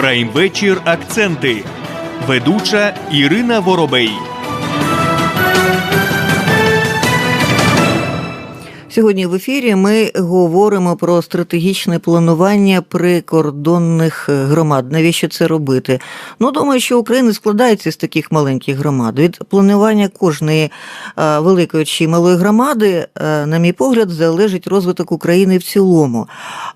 Прайм-вечір акценти. Ведуча Ірина Воробей. Сьогодні в ефірі ми говоримо про стратегічне планування прикордонних громад. Навіщо це робити? Ну, думаю, що Україна складається з таких маленьких громад. Від планування кожної е, великої чи малої громади, е, на мій погляд, залежить розвиток України в цілому.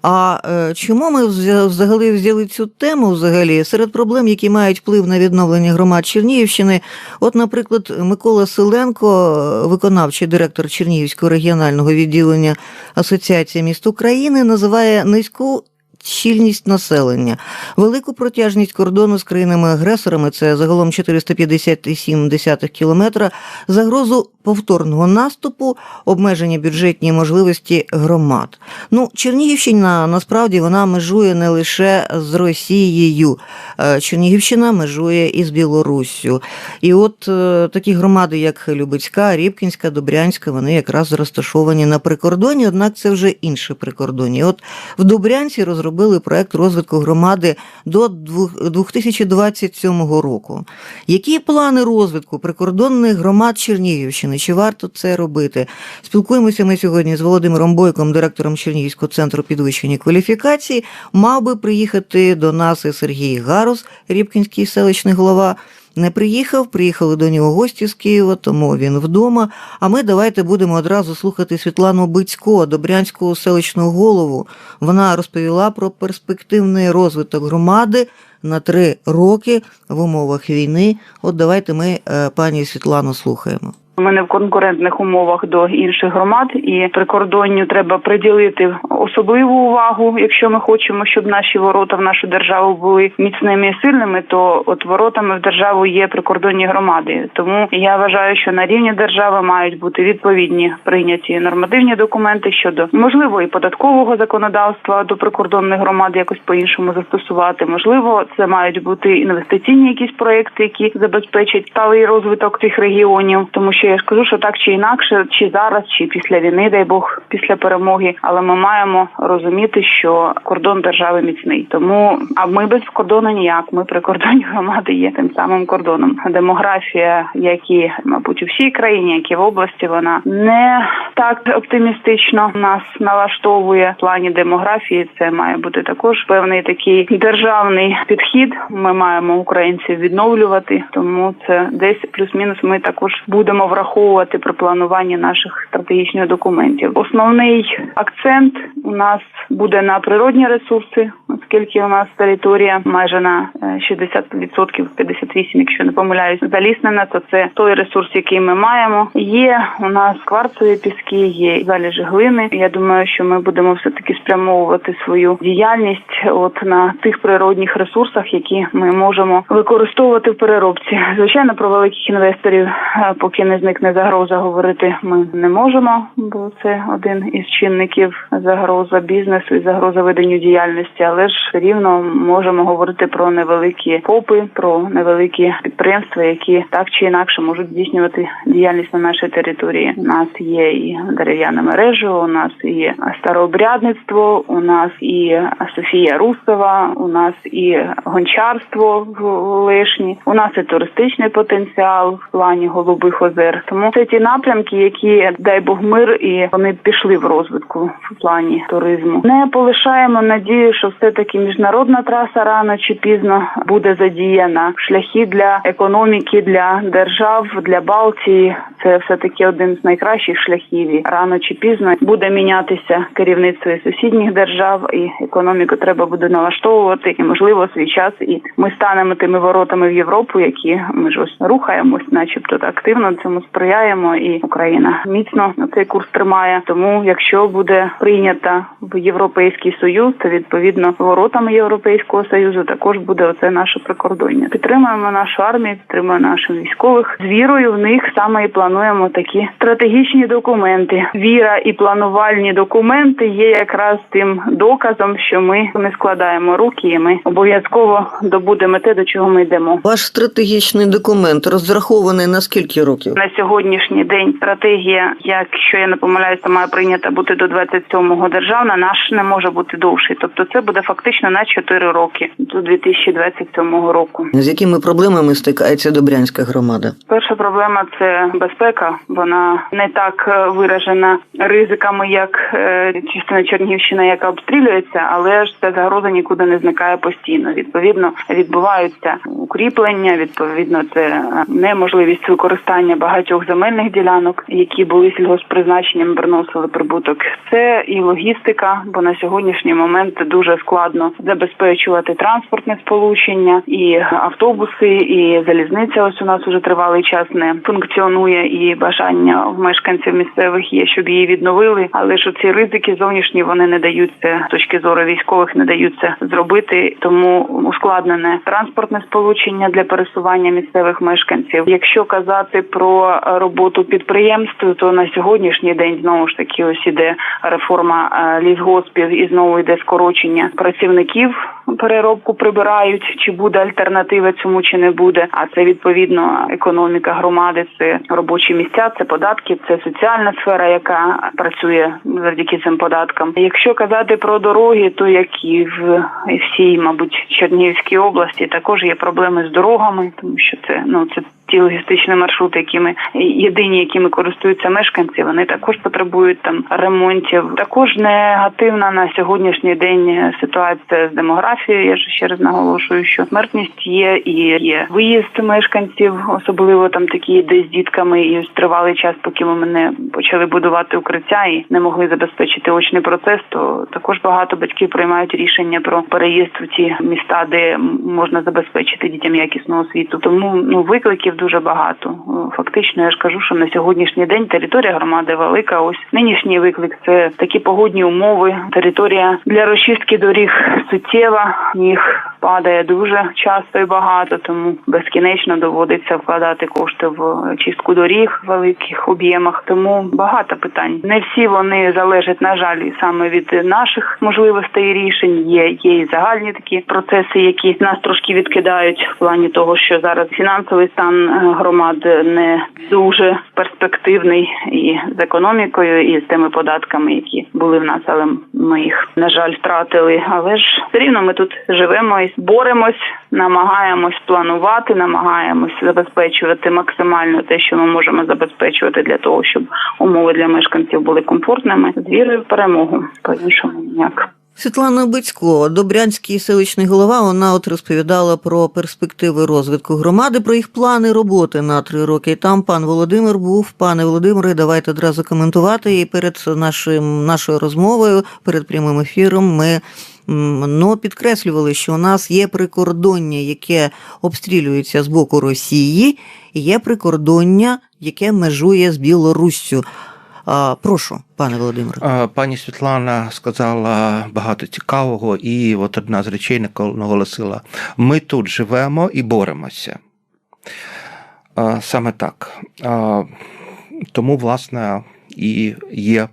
А е, чому ми взагалі взяли цю тему? Взагалі серед проблем, які мають вплив на відновлення громад Чернігівщини, от, наприклад, Микола Селенко, виконавчий директор Чернігівського регіонального відділення Асоціації міст України, називає низьку. Щільність населення, велику протяжність кордону з країнами-агресорами, це загалом 457 кілометра, загрозу повторного наступу, обмежені бюджетні можливості громад. Ну, Чернігівщина насправді вона межує не лише з Росією, Е, Чернігівщина межує із Білоруссю. І от е, такі громади, як Любецька, Рібкінська, Добрянська, вони якраз розташовані на прикордоні, однак це вже інше прикордоння. От в Добрянці розробили проект розвитку громади до двох- 2027 року. Які плани розвитку прикордонних громад Чернігівщини? Чи варто це робити? Спілкуємося ми сьогодні з Володимиром Бойком, директором Чернігівського центру підвищення кваліфікації. Мав би приїхати до нас і Сергій Гарус, Рібкінський селищний голова. Не приїхав, приїхали до нього гості з Києва, тому він вдома. А ми давайте будемо одразу слухати Світлану Бицько, Добрянського селищного голову. Вона розповіла про перспективний розвиток громади на три роки в умовах війни. От давайте ми е, пані Світлану слухаємо. Ми не в конкурентних умовах до інших громад, і прикордонню треба приділити особливу увагу. Якщо ми хочемо, щоб наші ворота в нашу державу були міцними і сильними, то от воротами в державу є прикордонні громади. Тому я вважаю, що на рівні держави мають бути відповідні прийняті нормативні документи щодо можливо і податкового законодавства до прикордонних громад якось по іншому застосувати. Можливо, це мають бути інвестиційні якісь проекти, які забезпечать сталий розвиток цих регіонів, тому що я ж кажу, що так чи інакше, чи зараз, чи після війни, дай Бог, після перемоги, але ми маємо розуміти, що кордон держави міцний. Тому а ми без кордону ніяк. Ми прикордонні громади є тим самим кордоном. Демографія, як і мабуть у всій країні, як і в області, вона не так оптимістично нас налаштовує в плані демографії. Це має бути також певний такий державний підхід. Ми маємо українців відновлювати, тому це десь плюс-мінус. Ми також будемо враховувати при плануванні наших стратегічних документів. Основний акцент у нас буде на природні ресурси, оскільки у нас територія майже на е, 60%, 58%, якщо не помиляюсь, заліснена, то це той ресурс, який ми маємо. Є у нас кварцеві піски, є залежі глини. Я думаю, що ми будемо все таки спрямовувати свою діяльність от на тих природних ресурсах, які ми можемо використовувати в переробці. Звичайно, про великих інвесторів, е, поки не зникне загроза, говорити ми не можемо, бо це один із чинників загроза бізнесу і загроза веденню діяльності. Але ж рівно можемо говорити про невеликі ФОПи, про невеликі підприємства, які так чи інакше можуть здійснювати діяльність на нашій території. У нас є і дерев'яна мережа, у нас є старообрядництво, у нас і Софія Русова, у нас і гончарство в Лишні, у нас і туристичний потенціал в плані голубих озер. Тому це ті напрямки, які дай Бог мир, і вони пішли в розвитку в плані туризму. Не полишаємо надію, що все таки міжнародна траса рано чи пізно буде задіяна. Шляхи для економіки, для держав, для Балтії. Це все таки один з найкращих шляхів. І рано чи пізно буде мінятися керівництво сусідніх держав, і економіку треба буде налаштовувати. І можливо свій час, і ми станемо тими воротами в Європу, які ми ж ось рухаємось, начебто активно цьому сприяємо, і Україна міцно цей курс тримає. Тому, якщо буде прийнята в Європейський Союз, то відповідно воротами Європейського союзу також буде оце наше прикордоння. Підтримуємо нашу армію, підтримуємо наших військових з вірою в них саме і плануємо такі стратегічні документи. Віра і планувальні документи є якраз тим доказом, що ми не складаємо руки, і ми обов'язково добудемо те, до чого ми йдемо. Ваш стратегічний документ розрахований на скільки років? На сьогоднішній день стратегія, якщо я не помиляюся, має прийнята бути до 27-го державна. Наш не може бути довший. Тобто, це буде фактично на 4 роки до 2027 року. З якими проблемами стикається Добрянська громада? Перша проблема це безпека. Вона не так е, виражена ризиками, як е, частина Чернігівщини, яка обстрілюється, але ж ця загроза нікуди не зникає постійно. Відповідно, відбуваються укріплення. Відповідно, це е, неможливість використання багатьох земельних ділянок, які були сільгоспризначенням, приносили прибуток. Це і логістика, бо на сьогоднішній момент дуже складно забезпечувати транспортне сполучення, і автобуси, і залізниця. Ось у нас уже тривалий час не функціонує, і бажання в мешканців місцевих є, щоб її відновили. Але ж ці ризики зовнішні вони не дають це з точки зору військових, не дають це зробити. Тому ускладнене транспортне сполучення для пересування місцевих мешканців. Якщо казати про роботу підприємств, то на сьогоднішній день знову ж таки ось іде реформа е, лісгоспів і знову йде скорочення працівників. Переробку прибирають, чи буде альтернатива цьому, чи не буде. А це відповідно економіка громади, це робочі місця, це податки, це соціальна сфера, яка працює завдяки цим податкам. Якщо казати про дороги, то як і в всій, мабуть, Чернігівській області також є проблеми з дорогами, тому що це ну це ті логістичні маршрути, якими єдині, якими користуються мешканці, вони також потребують там ремонтів. Також негативна на сьогоднішній день ситуація з демографією. Я ж ще раз наголошую, що смертність є і є виїзд мешканців, особливо там такі, де з дітками, і тривалий час, поки ми не почали будувати укриття і не могли забезпечити очний процес. То також багато батьків приймають рішення про переїзд в ті міста, де можна забезпечити дітям якісну освіту. Тому ну викликів дуже багато. Фактично, я ж кажу, що на сьогоднішній день територія громади велика. Ось нинішній виклик це такі погодні умови. Територія для розчистки доріг суттєва. Їх падає дуже часто і багато, тому безкінечно доводиться вкладати кошти в чистку доріг в великих об'ємах. Тому багато питань. Не всі вони залежать, на жаль, саме від наших можливостей і рішень. Є є і загальні такі процеси, які нас трошки відкидають в плані того, що зараз фінансовий стан е, громад не дуже перспективний і з економікою, і з тими податками, які були в нас, але ми їх на жаль втратили. Але ж все рівно ми тут живемо і боремось, намагаємось планувати, намагаємось забезпечувати максимально те, що ми можемо забезпечувати для того, щоб умови для мешканців були комфортними. З вірою в перемогу по іншому ніяк. Світлана Бицько, Добрянський селищний голова, вона от розповідала про перспективи розвитку громади, про їх плани роботи на три роки. Там пан Володимир був. Пане Володимире, давайте одразу коментувати. І перед нашим нашою розмовою, перед прямим ефіром, ми ну, підкреслювали, що у нас є прикордоння, яке обстрілюється з боку Росії, і є прикордоння, яке межує з Білоруссю. Прошу, пане Володимире. Пані Світлана сказала багато цікавого, і от одна з речей наголосила: ми тут живемо і боремося. Саме так. Тому, власне, і є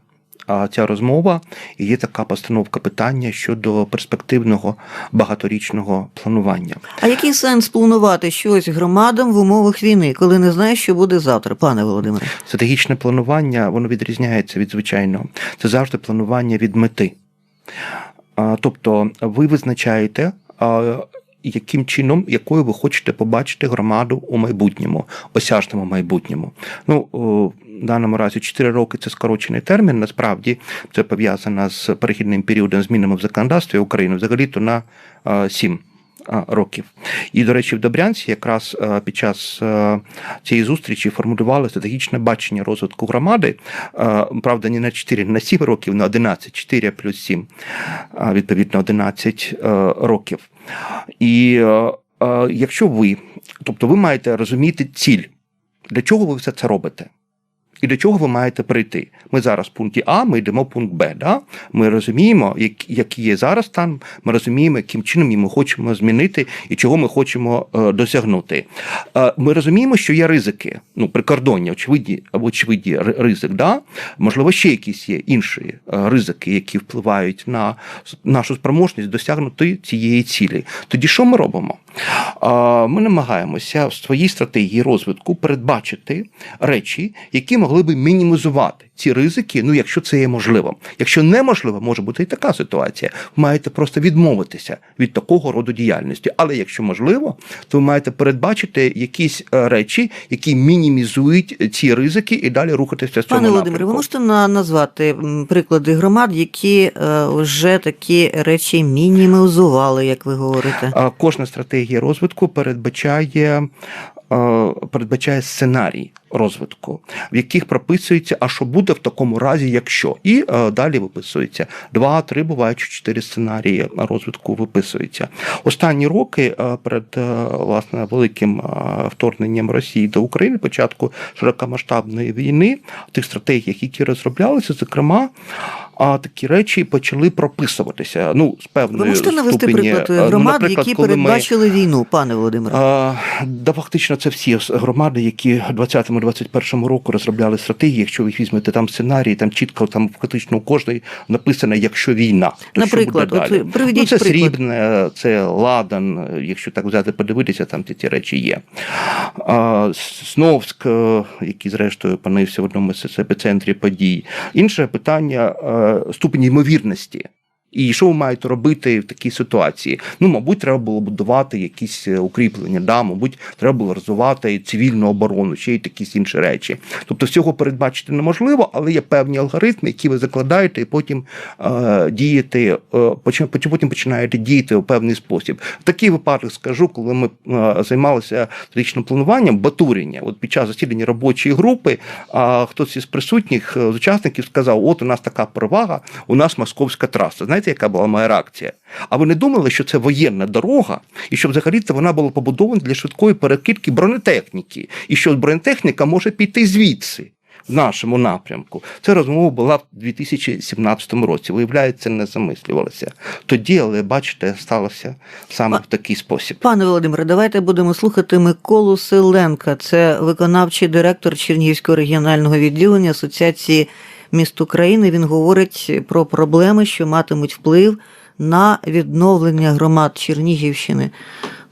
ця розмова і є така постановка питання щодо перспективного багаторічного планування. А який сенс планувати щось громадам в умовах війни, коли не знаєш, що буде завтра, пане Володимире? Стратегічне планування воно відрізняється від звичайного. Це завжди планування від мети. Тобто ви визначаєте. Яким чином, якою ви хочете побачити громаду у майбутньому, осяжному майбутньому? Ну в даному разі 4 роки це скорочений термін. Насправді це пов'язано з перехідним періодом змінами в законодавстві України взагалі то на 7 років. І, до речі, в Добрянці якраз під час цієї зустрічі формулювали стратегічне бачення розвитку громади. Правда, не на 4, не на 7 років, на 11, 4 плюс 7, відповідно, 11 років. І якщо ви, тобто ви маєте розуміти ціль, для чого ви все це робите? І до чого ви маєте прийти? Ми зараз в пункті А, ми йдемо в пункт Б. Да? Ми розуміємо, який є зараз стан, ми розуміємо, яким чином ми хочемо змінити і чого ми хочемо е, досягнути. Е, ми розуміємо, що є ризики, ну, прикордоння, очевидні очевидні ризик. Да? Можливо, ще якісь є інші е, ризики, які впливають на нашу спроможність досягнути цієї цілі. Тоді що ми робимо? Ми намагаємося в своїй стратегії розвитку передбачити речі, які могли могли би мінімізувати ці ризики, ну якщо це є можливо. Якщо неможливо, може бути і така ситуація. Ви маєте просто відмовитися від такого роду діяльності. Але якщо можливо, то ви маєте передбачити якісь е, речі, які мінімізують ці ризики, і далі рухатися в цьому Пане Володимире, ви можете на- назвати приклади громад, які е, вже такі речі мінімізували, як ви говорите? Кожна стратегія розвитку передбачає, е, передбачає сценарій розвитку, в яких прописується, а що буде в такому разі, якщо і е, далі виписується два, три бувають чотири сценарії розвитку виписується. Останні роки е, перед е, власне великим е, вторгненням Росії до України, початку широкомасштабної війни, в тих стратегіях, які розроблялися, зокрема. А такі речі почали прописуватися. Ну з певною Ви можете навести приклад е, е, громад, ну, які передбачили ми... війну, пане Володимире? Е, да, фактично, це всі громади, які 20-му 2021 року розробляли стратегії. Якщо ви візьмете там сценарії, там чітко там фактично у кожної написано, якщо війна, то Наприклад, що буде далі? Приведіть ну, це приклад. срібне, це ладан. Якщо так взяти, подивитися, там ці ті речі є. А, Сновськ, е, який зрештою опинився в одному з епіцентрів подій. Інше питання е, ступень ймовірності. І що ви маєте робити в такій ситуації? Ну, мабуть, треба було будувати якісь е, укріплення, да, мабуть, треба було розвивати цивільну оборону, ще й якісь інші речі. Тобто всього передбачити неможливо, але є певні алгоритми, які ви закладаєте, і потім е, діяти, е, потім потім починаєте діяти у певний спосіб. В такий випадок скажу, коли ми е, займалися стратегічним плануванням, батурення, от під час засідання робочої групи, а хтось із присутніх е, з учасників сказав: от у нас така перевага, у нас московська траса. Знаєте, яка була моя реакція? А ви не думали, що це воєнна дорога, і що взагалі-то вона була побудована для швидкої перекидки бронетехніки, і що бронетехніка може піти звідси. В нашому напрямку ця розмова була в 2017 році. Виявляється, не замислювалася тоді, але бачите, сталося саме в такий спосіб. Пане Володимире, давайте будемо слухати Миколу Селенка. Це виконавчий директор Чернігівського регіонального відділення Асоціації міст України. Він говорить про проблеми, що матимуть вплив на відновлення громад Чернігівщини.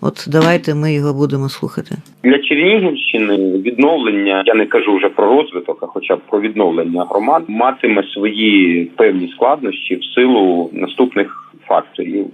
От давайте ми його будемо слухати. Для Чернігівщини відновлення, я не кажу вже про розвиток, а хоча б про відновлення громад, матиме свої певні складнощі в силу наступних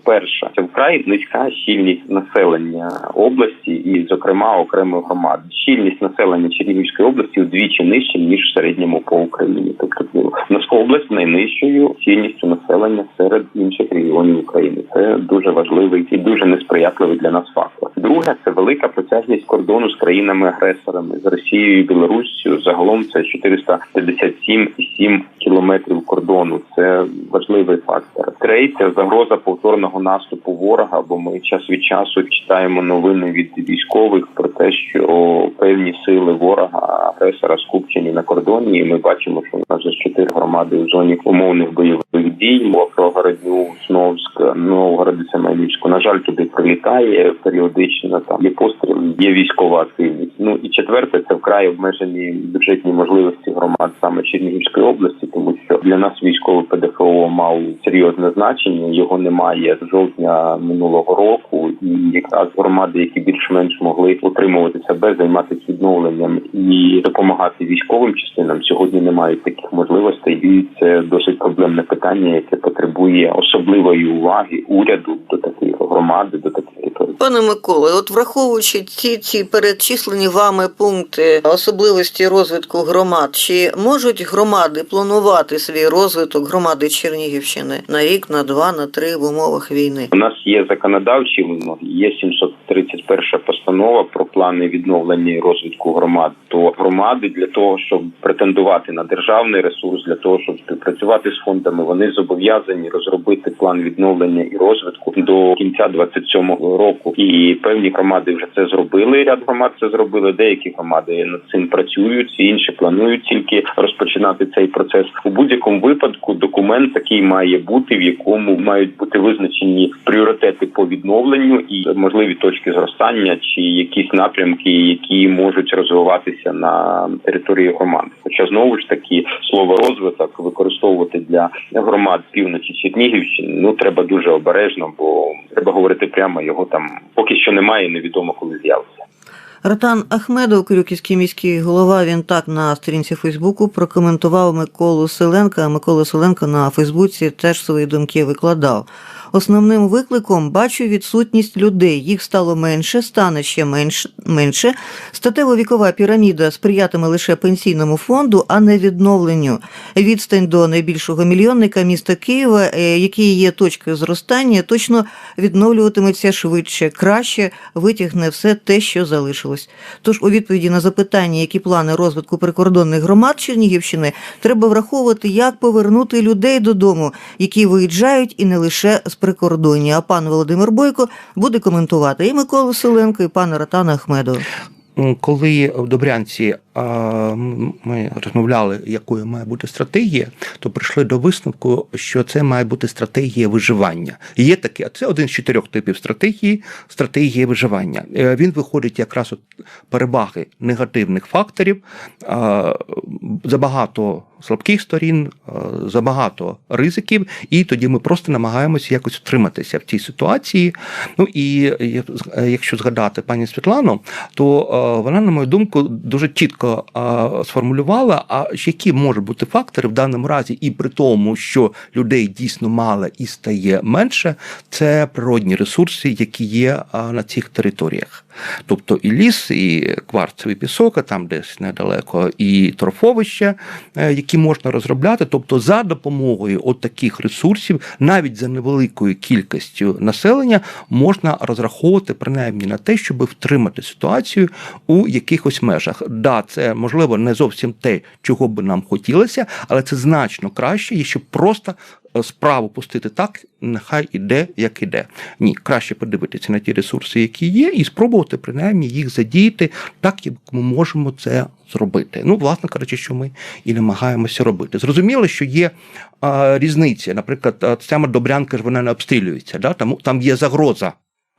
Перше, це вкрай низька щільність населення області і, зокрема, окремої громади. Щільність населення Чернігівської області вдвічі нижча ніж в середньому по Україні. Тобто ну, наша область найнижчою щільністю населення серед інших регіонів України. Це дуже важливий і дуже несприятливий для нас фактор. Друге, це велика протяжність кордону з країнами-агресорами з Росією і Білоруссю. Загалом це 457,7 кілометрів кордону. Це важливий фактор. Третє загроза повторного наступу ворога. Бо ми час від часу читаємо новини від військових про те, що певні сили ворога агресора скупчені на кордоні. І ми бачимо, що у нас вже чотири громади у зоні умовних бойових дій. Мова про Городню, Сновськ, Новгород, і Семенівську. На жаль, туди прилітає періодично. Там є постріли, є військова активність. Ну і четверте, це вкрай обмежені бюджетні можливості громад саме Чернігівської області, тому що для нас військовий ПДФО мав серйозне значення. Його немає з жовтня минулого року, і якраз громади, які більш-менш могли утримувати себе, займатися відновленням і допомагати військовим частинам, сьогодні не мають таких можливостей. І це досить проблемне питання, яке потребує особливої уваги уряду до таких громади, до таких. Пане Миколо, от враховуючи ці, ці перечислені вами пункти особливості розвитку громад, чи можуть громади планувати свій розвиток громади Чернігівщини на рік, на два, на три в умовах війни? У нас є законодавчі вимоги, є 731 постанова про плани відновлення і розвитку громад. То громади для того, щоб претендувати на державний ресурс, для того, щоб співпрацювати з фондами, вони зобов'язані розробити план відновлення і розвитку до кінця 27-го року. І певні громади вже це зробили. Ряд громад це зробили. Деякі громади над цим працюють, інші планують тільки розпочинати цей процес. У будь-якому випадку документ такий має бути, в якому мають бути визначені пріоритети по відновленню і можливі точки зростання, чи якісь напрямки, які можуть розвиватися на території громад. Хоча знову ж таки слово розвиток використовувати для громад півночі Чернігівщини ну треба дуже обережно, бо треба говорити прямо його там поки що немає, невідомо коли з'явиться. Ратан Ахмедов, Крюківський міський голова, він так на сторінці Фейсбуку прокоментував Миколу Селенка. Микола Селенко на Фейсбуці теж свої думки викладав. Основним викликом бачу відсутність людей. Їх стало менше, стане ще менш, менше. Статево-вікова піраміда сприятиме лише пенсійному фонду, а не відновленню. Відстань до найбільшого мільйонника міста Києва, е, який є точкою зростання, точно відновлюватиметься швидше, краще витягне все те, що залишилось. Тож у відповіді на запитання, які плани розвитку прикордонних громад Чернігівщини, треба враховувати, як повернути людей додому, які виїжджають і не лише з прикордоння. А пан Володимир Бойко буде коментувати і Миколу Селенко, і пана Ратана Ахмедова. Коли в Добрянці ми розмовляли, якою має бути стратегія, то прийшли до висновку, що це має бути стратегія виживання. Є таке, а це один з чотирьох типів стратегії стратегія виживання. Е, Він виходить якраз от переваги негативних факторів, забагато слабких сторін, забагато ризиків, і тоді ми просто намагаємося якось втриматися в цій ситуації. Ну і е, якщо згадати пані Світлану, то е, вона, на мою думку, дуже чітко е, сформулювала, а які можуть бути фактори в даному разі, і при тому, що людей дійсно мало і стає менше, це природні ресурси, які є на цих територіях. Тобто і ліс, і кварцевий пісок, а там десь недалеко, і торфовище, е, які можна розробляти. Тобто, за допомогою от таких ресурсів, навіть за невеликою кількістю населення, можна розраховувати принаймні на те, щоб втримати ситуацію у якихось межах. Да, це можливо не зовсім те, чого би нам хотілося, але це значно краще, якщо просто справу пустити так, нехай іде, як іде. Ні, краще подивитися на ті ресурси, які є, і спробувати принаймні їх задіяти так, як ми можемо це зробити. Ну, власне кажучи, що ми і намагаємося робити. Зрозуміло, що є а, різниця. Наприклад, а, саме Добрянка ж вона не обстрілюється, да? Тому там є загроза.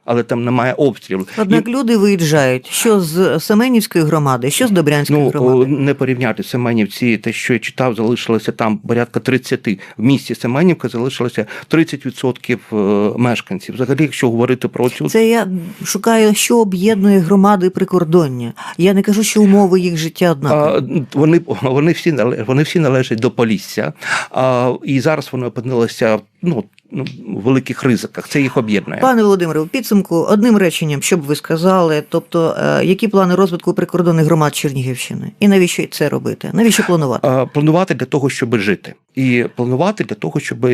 Але там немає обстрілу. Однак І- люди виїжджають що з Семенівської громади, що з Добрянської Ну, громади. не порівняти Семенівці, те, що я читав, залишилося там порядка 30. В місті Семенівка залишилося 30% е, мешканців. Взагалі, якщо говорити про цю Це я шукаю, що об'єднує громади прикордоння. Я не кажу, що умови їх життя А, однакові. Вони, вони, всі, вони всі належать до Полісся, а, і зараз вони опинилися ну, ну, великих ризиках. Це їх об'єднує. Пане Володимире, у підсумку одним реченням, що б ви сказали, тобто е, які плани розвитку прикордонних громад Чернігівщини, і навіщо це робити? Навіщо планувати? Планувати для того, щоб жити, і планувати для того, щоб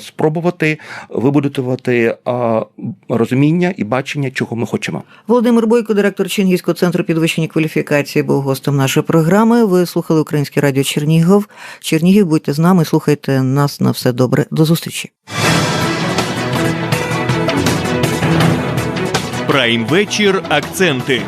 спробувати вибудувати розуміння і бачення, чого ми хочемо. Володимир Бойко, директор Чернігівського центру підвищення кваліфікації, був гостем нашої програми. Ви слухали Українське радіо Чернігів. Чернігів, будьте з нами, слухайте нас на все добре. До зустрічі. Прайм вечір. Акценти.